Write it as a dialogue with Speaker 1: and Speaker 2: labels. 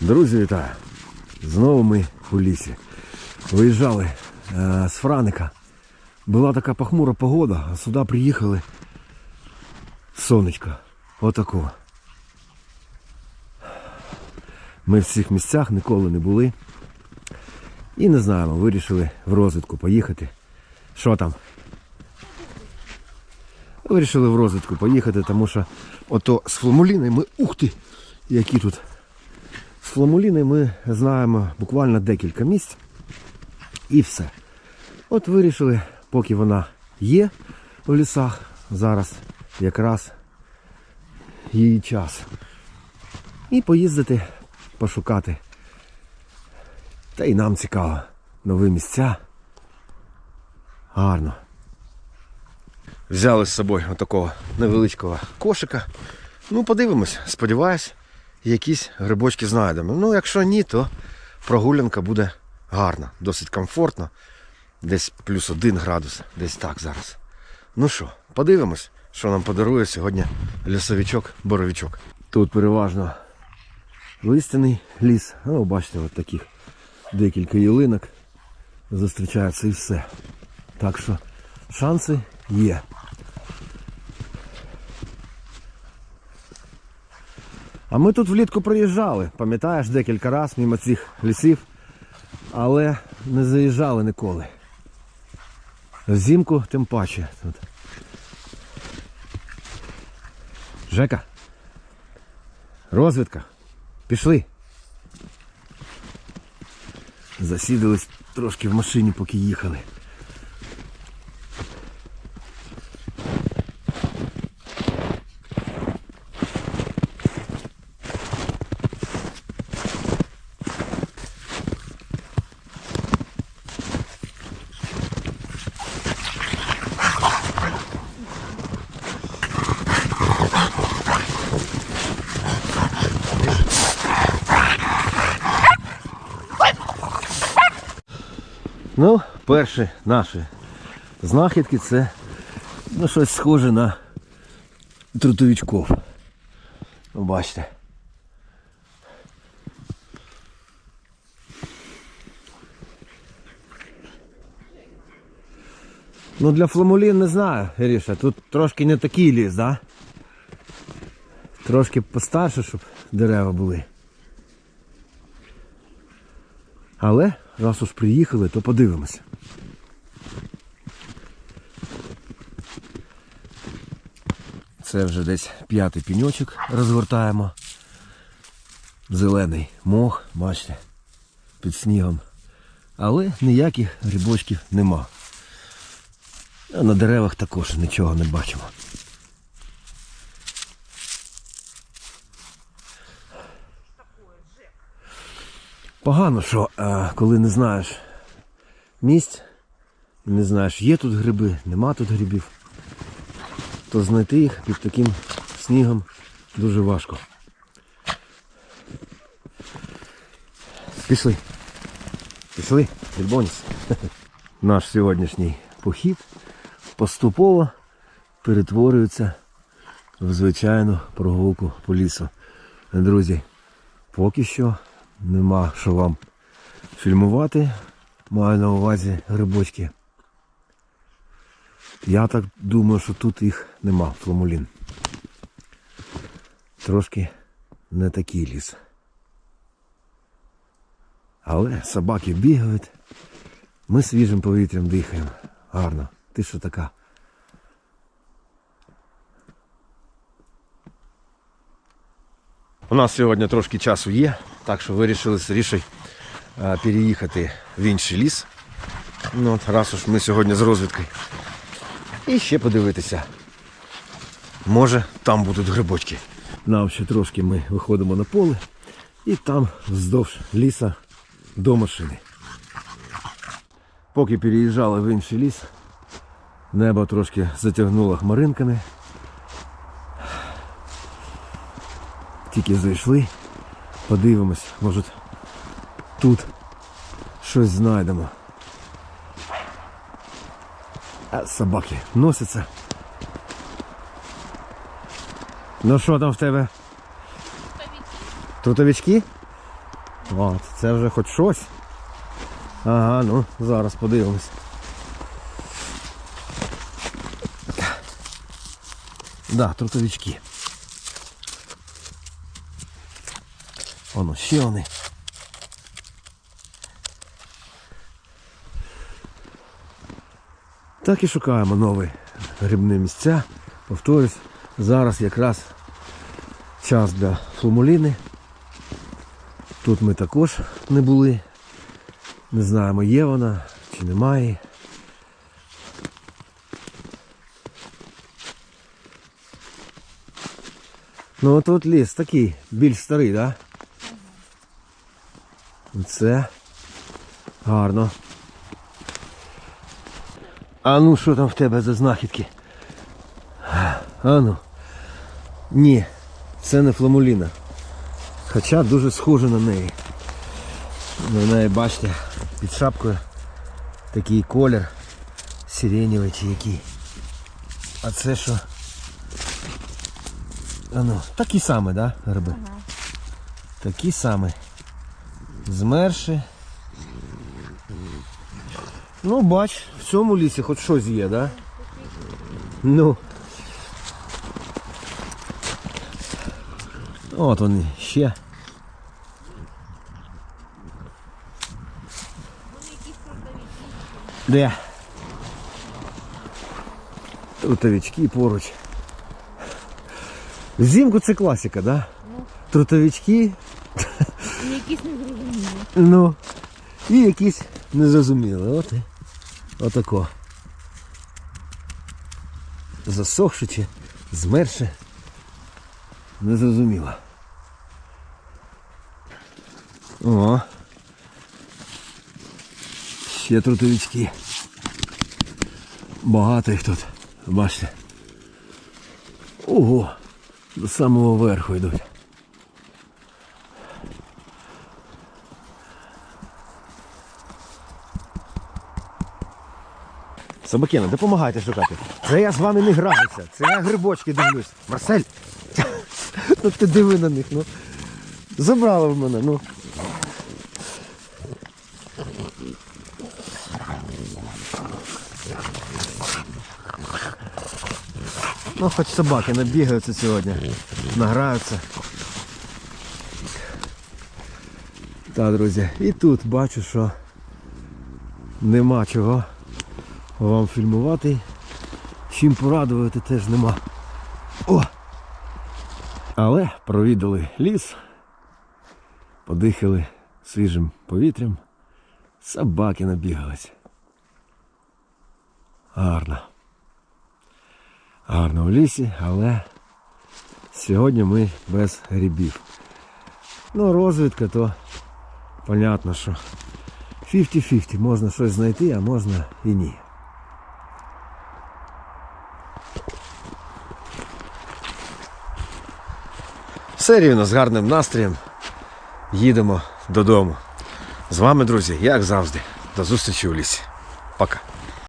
Speaker 1: Друзі, вітаю! Знову ми у лісі. Виїжджали е, з Франика. Була така похмура погода, а сюди приїхали сонечко. Отако. Ми в цих місцях ніколи не були. І не знаємо, вирішили в розвідку поїхати. Що там? Вирішили в розвідку поїхати, тому що ото з Фламуліною ми. Ух ти! Які тут Фламуліни ми знаємо буквально декілька місць і все. От вирішили, поки вона є в лісах, зараз якраз її час. І поїздити, пошукати. Та й нам цікаво. Нові місця. Гарно. Взяли з собою отакого невеличкого кошика. Ну, подивимось, сподіваюсь, якісь грибочки знайдемо. Ну, якщо ні, то прогулянка буде гарна, досить комфортно. Десь плюс один градус, десь так зараз. Ну що, подивимось, що нам подарує сьогодні лісовичок, боровичок. Тут переважно листяний ліс. Ну, бачите, от таких декілька ялинок зустрічаються і все. Так що шанси є. А ми тут влітку приїжджали, пам'ятаєш, декілька разів мимо цих лісів, але не заїжджали ніколи. Взимку тим паче тут. Жека. Розвідка. Пішли. Засідались трошки в машині, поки їхали. Ну, перші наші знахідки це ну, щось схоже на трутовичков. Ну, Бачите. Ну для фламулін не знаю, Гріша, тут трошки не такий ліс, да? Трошки постарше, щоб дерева були. Але раз уж приїхали, то подивимося. Це вже десь п'ятий піньочок розгортаємо. Зелений мох, бачите, під снігом. Але ніяких грибочків нема. А на деревах також нічого не бачимо. Погано, що е, коли не знаєш місць, не знаєш, є тут гриби, нема тут грибів, то знайти їх під таким снігом дуже важко. Пішли. Пішли, Дельбоніс. Наш сьогоднішній похід поступово перетворюється в звичайну прогулку по лісу. Друзі, поки що нема що вам фільмувати. Маю на увазі грибочки. Я так думаю, що тут їх нема, фламулін. Трошки не такий ліс. Але собаки бігають. Ми свіжим повітрям дихаємо. Гарно. Ти що така? У нас сьогодні трошки часу є, так що вирішили з Рішей переїхати в інший ліс. Ну, от, раз уж ми сьогодні з розвідкою. І ще подивитися. Може там будуть грибочки. Нам ще трошки ми виходимо на поле і там вздовж ліса до машини. Поки переїжджали в інший ліс, небо трошки затягнуло хмаринками. Тільки зайшли, подивимось, може тут щось знайдемо. А собаки носяться. Ну що там в тебе? Трутовички? От, це вже хоч щось. Ага, ну, зараз подивимось. Да, трутовички. Воно ще вони. Так і шукаємо нові грибні місця. Повторюсь, зараз якраз час для фломуліни. Тут ми також не були. Не знаємо, є вона чи немає. Ну от от ліс такий, більш старий, так? Да? Це гарно. А ну що там в тебе за знахідки? А ну. Ні, це не фламуліна. Хоча дуже схоже на неї. На неї, бачите, під шапкою такий колір сиренєвий чи який. А це що? А ну, такі самі, да, гриби? Такі самі. Змерші. Ну, бач, в цьому лісі хоч щось є, да? Ну. От вони ще. Де? Трутовички поруч. Взимку це класика, да? Трутовички,
Speaker 2: Якісь незрозумілі.
Speaker 1: ну, і якісь незрозуміли. От і отако. Засохши чи змерше. Незрозуміло. О. Ще трутовички. Багато їх тут. Бачите. Ого! До самого верху йдуть. Собакена, допомагайте шукати. Це я з вами не граюся. Це я грибочки дивлюсь. Марсель! Ну ти диви на них, ну. Забрали в мене, ну. Ну, хоч собаки набігаються сьогодні, награються. Так, друзі, і тут бачу, що нема чого вам фільмувати. Чим порадувати теж нема. О! Але провідали ліс, подихали свіжим повітрям, собаки набігались. Гарно. Гарно в лісі, але сьогодні ми без грибів. Ну, розвідка, то понятно, що 50-50, можна щось знайти, а можна і ні. Все з гарним настроєм їдемо додому. З вами, друзі, як завжди. До зустрічі у лісі. Пока.